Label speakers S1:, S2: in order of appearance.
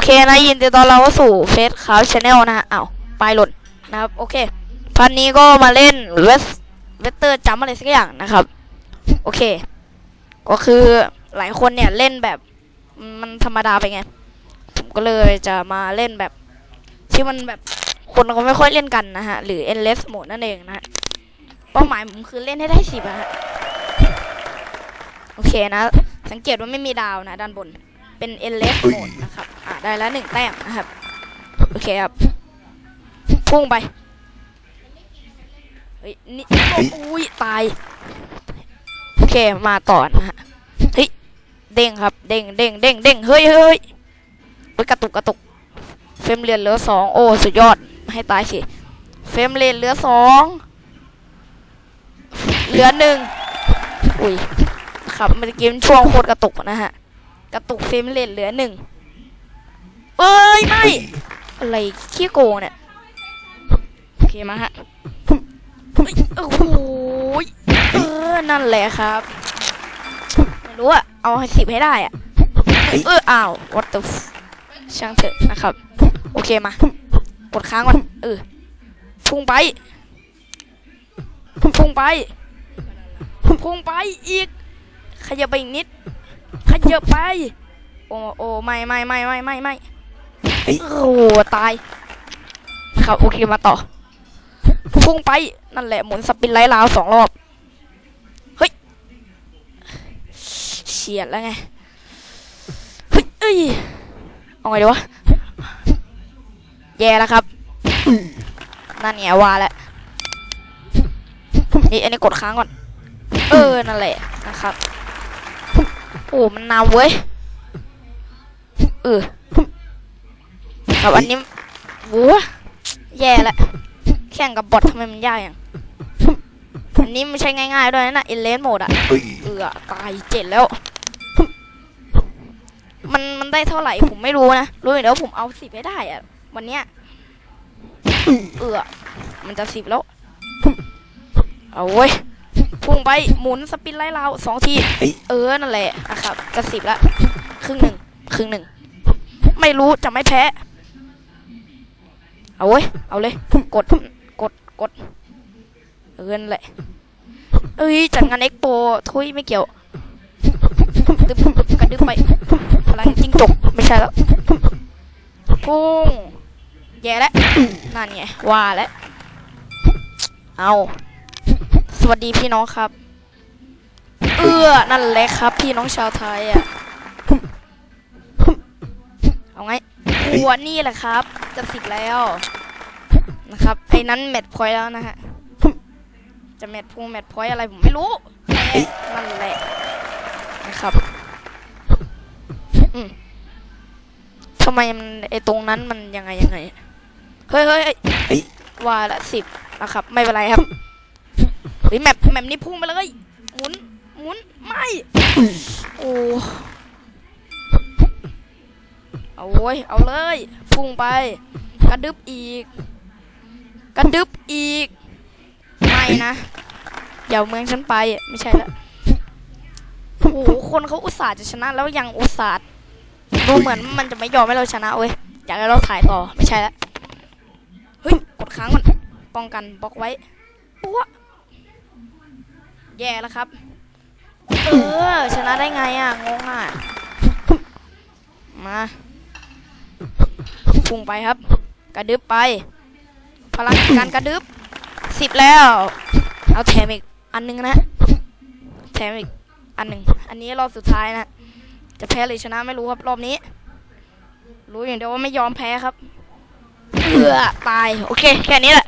S1: อเคนะยินดีต้อนรับเข้าสู่เฟสคาวชาแนลนะฮะอ้าวปลายหล่นนะครับ โอเค พันนี้ก็มาเล่นเวสเวสเตอร์จัมอะไรสักอย่างนะครับ โอเค ก็คือหลายคนเนี่ยเล่นแบบมันธรรมดาไปไง ผมก็เลยจะมาเล่นแบบที่มันแบบคนเขาไม่ค่อยเล่นกันนะฮะ หรือ endless mode นั่นเองนะฮะเป้าหมายผมคือเล่นให้ได้สิบอะฮะ โอเคนะ สังเกตว่าไม่มีดาวนะ ด้านบน เป็น endless mode นะครับ ได้แล้วหนึ่งแต้มนะครับ โอเคครับ พุ่งไป เฮ้ย นี่อุ้ย ตาย โอเค มาต่อนะฮะ เฮ้ย เด้งครับ เด้งเด้งเด้งเด้งเฮ้ยเฮ้ยเฮ้ยเฮ้ยกระตุกกระตุก เฟรมเรียนเหลือสองโอ้ สุดยอด ให้ตายสิ เฟรมเรียนเหลือสองเหลือหนึ่งอุ้ย ครับเมื่อกี้มันช่วงโคตรกระตุกนะฮะ กระตุกเฟรมเรทเหลือหนึ่ง เอ้ยไม่ อะไรขี้โกงเนี่ย โอเคมาฮะเฮ้ยโอ้โหยเออนั่นแหละครับไม่รู้อะเอาให้สิบให้ได้อะเอออ้าว what the f ช่างเถอะนะครับ โอเคมากดค้างก่อนเออพุ่งไปพุ่งไปพุ่งไปอีก ขยับไปอีกนิด ขยับไป โอ้โอ้ไม่ไม่ไม่ไม่ไม่ไม่ โอ้โหตายครับโอเคมาต่อพุ่งไปนั่นแหละหมุนสปินไลท์ราวสองรอบเฮ้ยเฉียดแล้วไงเฮ้ยเอ้ยเอาไงดีวะแย่แล้วครับนั่นไงว่าแล้วนี่อันนี้กดค้างก่อน เออ นั่นแหละนะครับ โอ้ มันนำเว้ย เออ ครับอันนี้วัวแย่ละแข่งกับบอททำไมมันยากอย่างอันนี้ไม่ใช่ง่ายๆด้วยนะอินเลนโหมดอะ
S2: เฮ้ย
S1: เออตายเจ็ดแล้ว มันมันได้เท่าไหร่ผมไม่รู้นะ รู้อย่างเดียวาผมเอาสิบให้ได้อะวันเนี้ยเออมันจะสิบแล้ว เอาเว้ยพุ่งไปหมุนสปินไล่เราวสองที เออนั่นแหละนะครับจะสิบละครึ่งหนึ่งครึ่งหนึ่ง ไม่รู้จะไม่แพ้ เอาเว้ย เอาเลยกดกดกดเออนั่นแหละ เอ้ย จัดงานเอ็กโปทุยไม่เกี่ยวดึบกระดึบไปพลังจิ้งจกไม่ใช่แล้วพุ่งแย่แล้วนั่นไงว่าแล้วเอาสวัสดีพี่น้องครับ เอื้อนั่นแหละครับ พี่น้องชาวไทยอะเอาไง หัวนี่แหละครับ จะสิบแล้วนะครับไอ้นั้นแมทพอยต์แล้วนะฮะจะแมทพงแมทพอยต์อะไรผมไม่รู้แต่นั่นแหละนะครับอืมทำไมมันไอ้ตรงนั้นมันยังไงยังไงเฮ้ยเฮ้ยเฮ้ย
S2: เฮ้ย
S1: ว่าละสิบนะครับ ไม่เป็นไรครับเฮ้ยแมปแมปนี้พุ่งไปเลยหมุนหมุนไม่โอ้ เอาเว้ยเอาเลยพุ่งไป กระดึบอีก กระดึบอีก ไม่นะอย่าเอาเมืองฉันไปไม่ใช่ละโอ้โหคนเขาอุตส่าห์จะชนะแล้วยังอุตส่าห์ดูเหมือนมันจะไม่ยอมให้เราชนะเว้ยอยากให้เราถ่ายต่อไม่ใช่ละเฮ้ยกดค้างก่อนป้องกันบล็อกไว้ปั๊วแย่แล้วครับเออชนะได้ไงอะงงอะมา พุ่งไปครับ กระดึบไป พลังการกระดึบสิบแล้ว เอาแถมอีกอันหนึงนะ แถมอีกอันหนึ่งอันนี้รอบสุดท้ายนะ จะแพ้หรือชนะไม่รู้ครับรอบนี้ รู้อย่างเดียวว่าไม่ยอมแพ้ครับเอือตาย โอเค แค่นี้แหละ